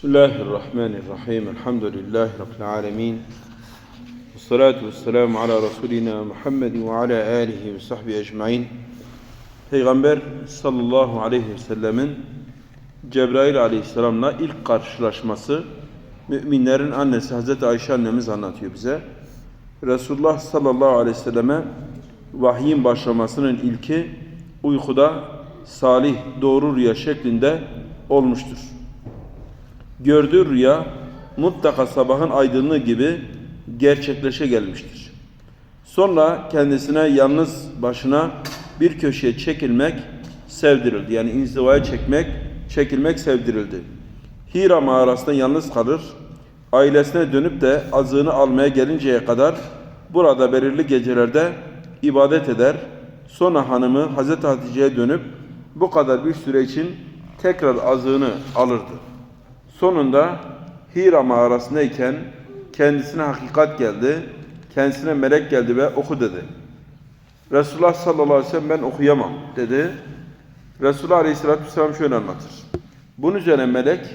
Bismillahirrahmanirrahim. Elhamdülillahi Rabbil alemin. Vessalatu vesselamu ala Resulina Muhammedin ve ala alihi ve sahbihi ecmain. Peygamber sallallahu aleyhi ve sellemin Cebrail aleyhisselamla ilk karşılaşması müminlerin annesi Hazreti Ayşe annemiz anlatıyor bize. Resulullah sallallahu aleyhi ve selleme vahyin başlamasının ilki uykuda salih doğru rüya şeklinde olmuştur. Gördüğü rüya mutlaka sabahın aydınlığı gibi gerçekleşe gelmiştir. Sonra kendisine yalnız başına bir köşeye çekilmek sevdirildi. Yani inzivaya çekmek, çekilmek sevdirildi. Hira mağarasında yalnız kalır. Ailesine dönüp de azığını almaya gelinceye kadar burada belirli gecelerde ibadet eder. Sonra hanımı Hazreti Hatice'ye dönüp bu kadar bir süre için tekrar azığını alırdı. Sonunda Hira mağarasındayken kendisine hakikat geldi. Kendisine melek geldi ve oku dedi. Resulullah sallallahu aleyhi ve sellem ben okuyamam dedi. Resulullah aleyhissalatü vesselam şöyle anlatır. Bunun üzerine melek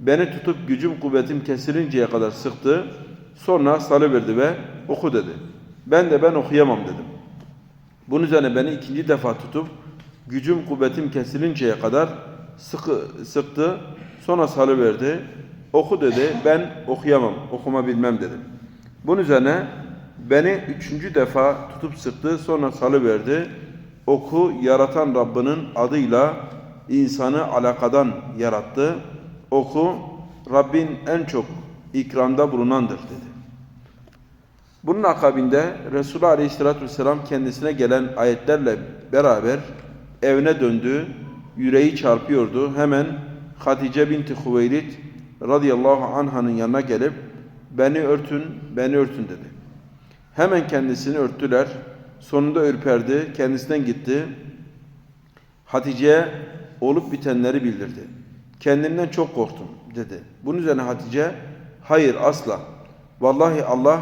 beni tutup gücüm kuvvetim kesilinceye kadar sıktı. Sonra salıverdi ve oku dedi. Ben de ben okuyamam dedim. Bunun üzerine beni ikinci defa tutup gücüm kuvvetim kesilinceye kadar sıkı, sıktı. Sonra salıverdi. Oku dedi. Ben okuyamam, okuma bilmem dedim. Bunun üzerine beni üçüncü defa tutup sıktı. Sonra salıverdi. Oku yaratan Rabbinin adıyla insanı alakadan yarattı. Oku Rabbin en çok ikramda bulunandır dedi. Bunun akabinde Resulullah Aleyhisselatü Vesselam kendisine gelen ayetlerle beraber evine döndü. Yüreği çarpıyordu. Hemen Hatice binti Hüveylid radıyallahu anhanın yanına gelip beni örtün, beni örtün dedi. Hemen kendisini örttüler. Sonunda ürperdi, kendisinden gitti. Hatice'ye olup bitenleri bildirdi. Kendinden çok korktum dedi. Bunun üzerine Hatice, hayır asla. Vallahi Allah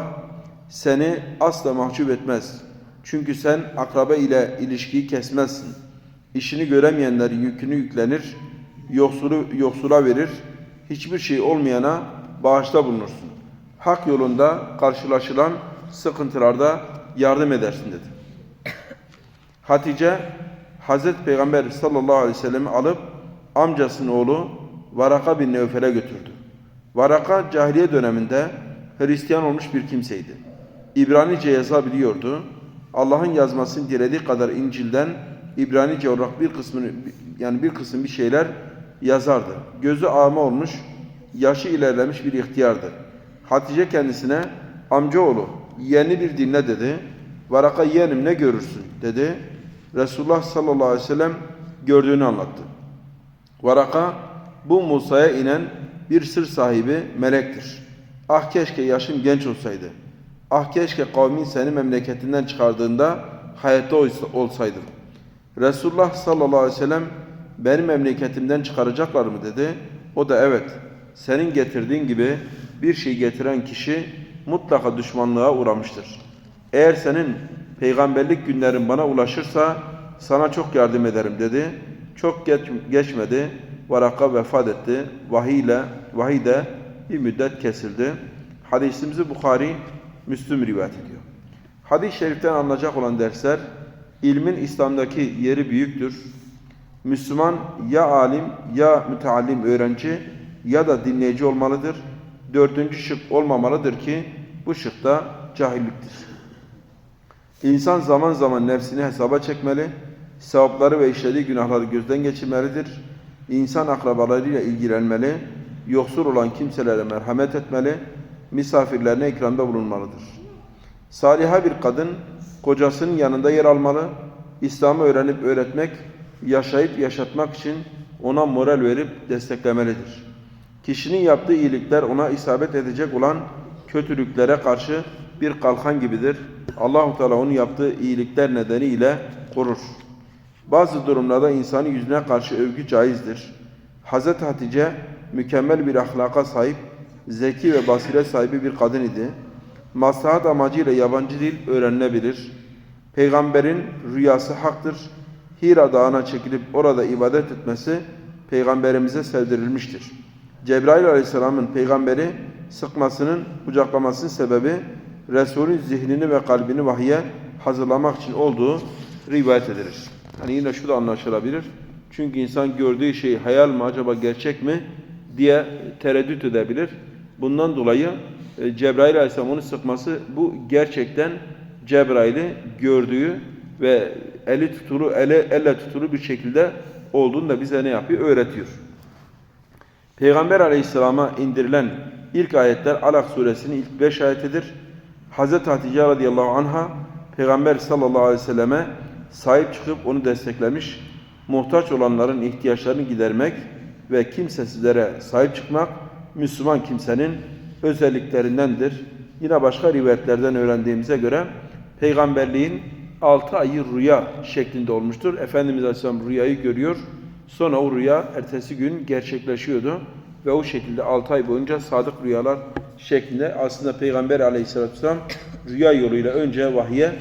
seni asla mahcup etmez. Çünkü sen akraba ile ilişkiyi kesmezsin. İşini göremeyenlerin yükünü yüklenir, yoksulu yoksula verir, hiçbir şey olmayana bağışta bulunursun. Hak yolunda karşılaşılan sıkıntılarda yardım edersin dedi. Hatice Hazreti Peygamber sallallahu aleyhi ve sellem'i alıp amcasının oğlu Varaka bin Nevfel'e götürdü. Varaka cahiliye döneminde Hristiyan olmuş bir kimseydi. İbranice yazabiliyordu. Allah'ın yazmasını dilediği kadar İncil'den İbranice olarak bir kısmını yani bir kısım bir şeyler yazardı. Gözü ağma olmuş, yaşı ilerlemiş bir ihtiyardı. Hatice kendisine amcaoğlu yeni bir dinle dedi. Varaka yeğenim ne görürsün dedi. Resulullah sallallahu aleyhi ve sellem gördüğünü anlattı. Varaka bu Musa'ya inen bir sır sahibi melektir. Ah keşke yaşım genç olsaydı. Ah keşke kavmin seni memleketinden çıkardığında hayatta olsaydım. Resulullah sallallahu aleyhi ve sellem beni memleketimden çıkaracaklar mı dedi. O da evet senin getirdiğin gibi bir şey getiren kişi mutlaka düşmanlığa uğramıştır. Eğer senin peygamberlik günlerin bana ulaşırsa sana çok yardım ederim dedi. Çok geç, geçmedi. Varaka vefat etti. Vahiy ile vahiy de bir müddet kesildi. Hadisimizi Bukhari Müslüm rivayet ediyor. Hadis-i şeriften anlayacak olan dersler ilmin İslam'daki yeri büyüktür. Müslüman ya alim ya müteallim öğrenci ya da dinleyici olmalıdır. Dördüncü şık olmamalıdır ki bu şık da cahilliktir. İnsan zaman zaman nefsini hesaba çekmeli, sevapları ve işlediği günahları gözden geçirmelidir. İnsan akrabalarıyla ilgilenmeli, yoksul olan kimselere merhamet etmeli, misafirlerine ikramda bulunmalıdır. Saliha bir kadın kocasının yanında yer almalı, İslam'ı öğrenip öğretmek, yaşayıp yaşatmak için ona moral verip desteklemelidir. Kişinin yaptığı iyilikler ona isabet edecek olan kötülüklere karşı bir kalkan gibidir. Allahu Teala onun yaptığı iyilikler nedeniyle korur. Bazı durumlarda insanın yüzüne karşı övgü caizdir. Hz. Hatice mükemmel bir ahlaka sahip, zeki ve basiret sahibi bir kadın idi. Maslahat amacıyla yabancı dil öğrenilebilir. Peygamberin rüyası haktır. Hira dağına çekilip orada ibadet etmesi peygamberimize sevdirilmiştir. Cebrail aleyhisselamın peygamberi sıkmasının, kucaklamasının sebebi Resulün zihnini ve kalbini vahye hazırlamak için olduğu rivayet edilir. Hani yine şu da anlaşılabilir. Çünkü insan gördüğü şey hayal mi acaba gerçek mi diye tereddüt edebilir. Bundan dolayı e, Cebrail aleyhisselam onu sıkması bu gerçekten Cebrail'i gördüğü ve eli tutulu, ele, elle tutulu bir şekilde olduğunu da bize ne yapıyor? Öğretiyor. Peygamber aleyhisselama indirilen ilk ayetler Alak suresinin ilk beş ayetidir. Hazreti Hatice radıyallahu anha Peygamber sallallahu aleyhi ve selleme sahip çıkıp onu desteklemiş, muhtaç olanların ihtiyaçlarını gidermek ve kimsesizlere sahip çıkmak Müslüman kimsenin özelliklerindendir. Yine başka rivayetlerden öğrendiğimize göre peygamberliğin 6 ayı rüya şeklinde olmuştur. Efendimiz Aleyhisselam rüyayı görüyor. Sonra o rüya ertesi gün gerçekleşiyordu. Ve o şekilde 6 ay boyunca sadık rüyalar şeklinde aslında Peygamber Aleyhisselatü Vesselam rüya yoluyla önce vahye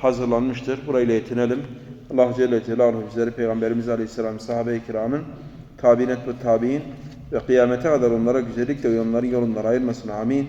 hazırlanmıştır. Burayla yetinelim. Allah Celle Celaluhu bizleri Peygamberimiz Aleyhisselam sahabe-i kiramın tabinet ve tabi'in ve kıyamete kadar onlara güzellikle ve onların yolundan ayırmasın. Amin.